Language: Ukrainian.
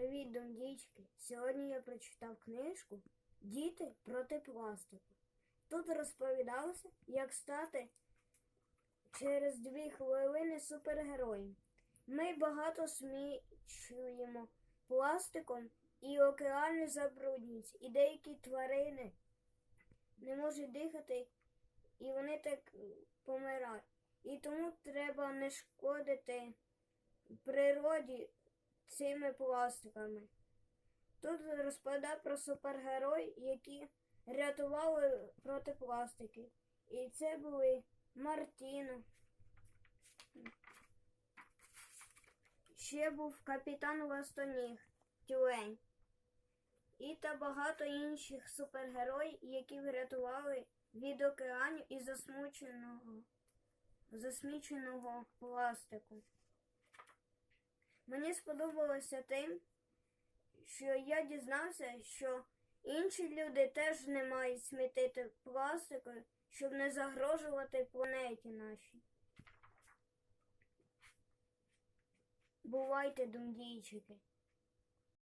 Привіт, домдічки! Сьогодні я прочитав книжку Діти проти пластику. Тут розповідалося, як стати через дві хвилини супергероєм. Ми багато смічуємо пластиком і океани забруднюються, і деякі тварини не можуть дихати, і вони так помирають. І тому треба не шкодити природі цими пластиками. Тут розповідає про супергерой, які рятували проти пластики. І це були Мартіно. Ще був капітан Ластоніг, Тюлень. І та багато інших супергероїв, які врятували від океанів і засмученого, засміченого пластику. Мені сподобалося тим, що я дізнався, що інші люди теж не мають смітити пластикою, щоб не загрожувати планеті нашій. Бувайте, думдійчики!